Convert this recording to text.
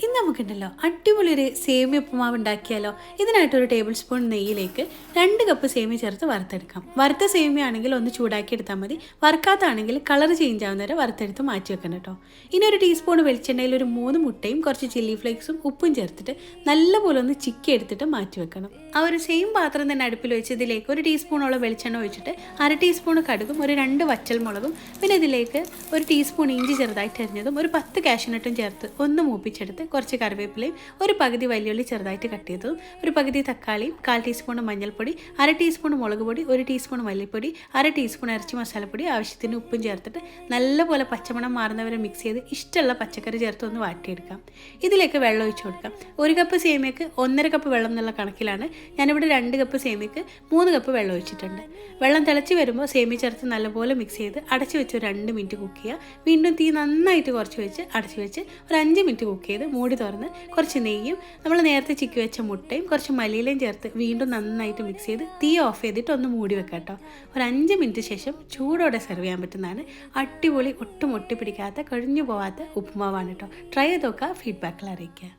ഇന്ന് നമുക്കുണ്ടല്ലോ അടിപൊളി ഒരു സേമിയ ഉപ്പുമാവ് ഉണ്ടാക്കിയാലോ? ഇതിനായിട്ട് ഒരു ടേബിൾ സ്പൂൺ നെയ്യിലേക്ക് രണ്ട് കപ്പ് സേമിയ ചേർത്ത് വറുത്തെടുക്കാം. വറുത്ത സേമിയ ആണെങ്കിൽ ഒന്ന് ചൂടാക്കി എടുത്താൽ മതി. വറുക്കാത്താണെങ്കിൽ കളർ ചേഞ്ച് ആവുന്ന വരെ വറുത്തെടുത്ത് മാറ്റി വെക്കണം കേട്ടോ. ഇനി ഒരു ടീസ്പൂൺ വെളിച്ചെണ്ണയിൽ ഒരു മൂന്ന് മുട്ടയും കുറച്ച് ചില്ലി ഫ്ലേക്സും ഉപ്പും ചേർത്തിട്ട് നല്ലപോലെ ഒന്ന് ചിക്കി എടുത്തിട്ട് മാറ്റി വെക്കണം. ആ ഒരു സെയിം പാത്രം തന്നെ അടുപ്പിൽ വെച്ച് ഇതിലേക്ക് ഒരു ടീസ്പൂണോളം വെളിച്ചെണ്ണ ഒഴിച്ചിട്ട് അര ടീസ്പൂൺ കടുകും ഒരു രണ്ട് വച്ചൽ മുളകും പിന്നെ ഇതിലേക്ക് ഒരു ടീസ്പൂൺ ഇഞ്ചി ചെറുതായിട്ട് അരിഞ്ഞതും ഒരു പത്ത് കാഷ്യനട്ടും ചേർത്ത് ഒന്ന് മൂപ്പിച്ചെടുത്ത് കുറച്ച് കറിവേപ്പിലയും ഒരു പകുതി വലിയുള്ളി ചെറുതായിട്ട് കട്ട് ചെയ്തതും ഒരു പകുതി തക്കാളിയും കാൽ ടീസ്പൂൺ മഞ്ഞൾപ്പൊടി അര ടീസ്പൂൺ മുളക് പൊടി ഒരു ടീസ്പൂൺ മല്ലിപ്പൊടി അര ടീസ്പൂൺ ഇറച്ചി മസാലപ്പൊടി ആവശ്യത്തിന് ഉപ്പും ചേർത്തിട്ട് നല്ലപോലെ പച്ചമണം മാറുന്നവരെ മിക്സ് ചെയ്ത് ഇഷ്ടമുള്ള പച്ചക്കറി ചേർത്ത് ഒന്ന് വാട്ടിയെടുക്കാം. ഇതിലേക്ക് വെള്ളം ഒഴിച്ചു കൊടുക്കാം. ഒരു കപ്പ് സേമിയക്ക് ഒന്നര കപ്പ് വെള്ളം എന്നുള്ള കണക്കിലാണ് ഞാനിവിടെ രണ്ട് കപ്പ് സേമിയക്ക് മൂന്ന് കപ്പ് വെള്ളം ഒഴിച്ചിട്ടുണ്ട്. വെള്ളം തിളച്ച് വരുമ്പോൾ സേമിയ ചേർത്ത് നല്ലപോലെ മിക്സ് ചെയ്ത് അടച്ചു വെച്ച് ഒരു രണ്ട് മിനിറ്റ് കുക്ക് ചെയ്യുക. വീണ്ടും തീ നന്നായിട്ട് കുറച്ച് വെച്ച് അടച്ചു വെച്ച് ഒരു അഞ്ച് മിനിറ്റ് കുക്ക് ചെയ്ത് മൂടി തുറന്ന് കുറച്ച് നെയ്യും നമ്മൾ നേരത്തെ ചിക്കി വെച്ച മുട്ടയും കുറച്ച് മല്ലിയിലയും ചേർത്ത് വീണ്ടും നന്നായിട്ട് മിക്സ് ചെയ്ത് തീ ഓഫ് ചെയ്തിട്ട് ഒന്ന് മൂടി വെക്കാം കേട്ടോ ഒരു അഞ്ച് മിനിറ്റ് ശേഷം ചൂടോടെ സെർവ് ചെയ്യാൻ പറ്റുന്നതാണ്. അടിപൊളി ഒട്ടും ഒട്ടി പിടിക്കാത്ത കഴിഞ്ഞു പോവാത്ത ഉപ്പുമാവാണ് കേട്ടോ ട്രൈ ചെയ്ത് നോക്കുക ഫീഡ്ബാക്കിൽ അറിയിക്കുക.